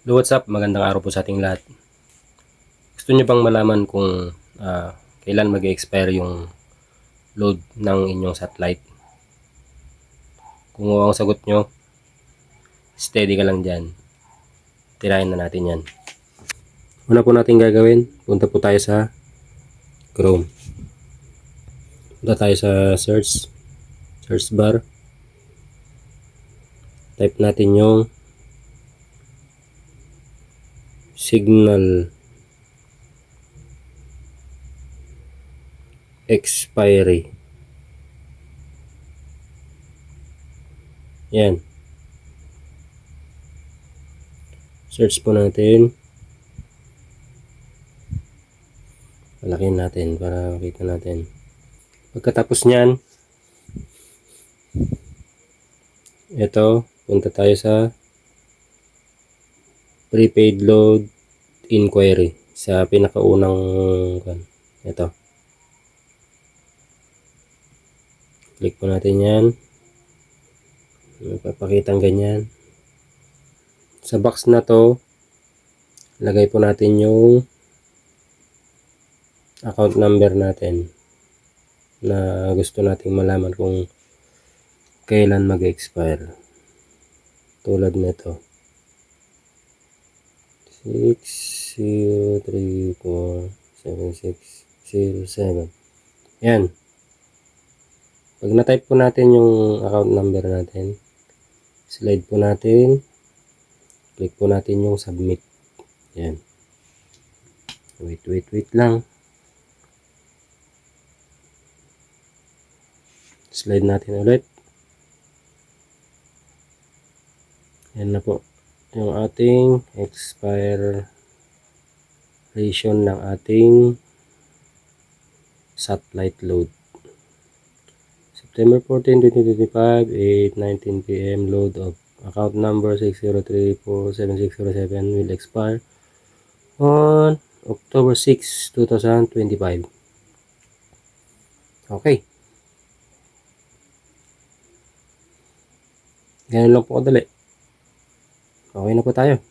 Hello, what's up? Magandang araw po sa ating lahat. Gusto niyo bang malaman kung ah, kailan mag expire yung load ng inyong satellite? Kung oo ang sagot nyo, steady ka lang dyan. Tirahin na natin yan. Una po natin gagawin, punta po tayo sa Chrome. Punta tayo sa search, search bar. Type natin yung signal expiry. Yan. Search po natin. Palakin natin para makita natin. Pagkatapos niyan, ito, punta tayo sa prepaid load inquiry sa pinakaunang ito. Click po natin yan. Magpapakitang ganyan. Sa box na to lagay po natin yung account number natin na gusto nating malaman kung kailan mag-expire. Tulad nito 60347607. Yan. Pag na-type po natin yung account number natin, slide po natin, click po natin yung submit. Yan. Wait, wait, wait lang. Slide natin ulit. Yan na po yung ating expiration ng ating satellite load. September 14, 2025, 8.19 p.m. load of account number 60347607 will expire on October 6, 2025. Okay. Ganun lang po kadali. Okay na po tayo.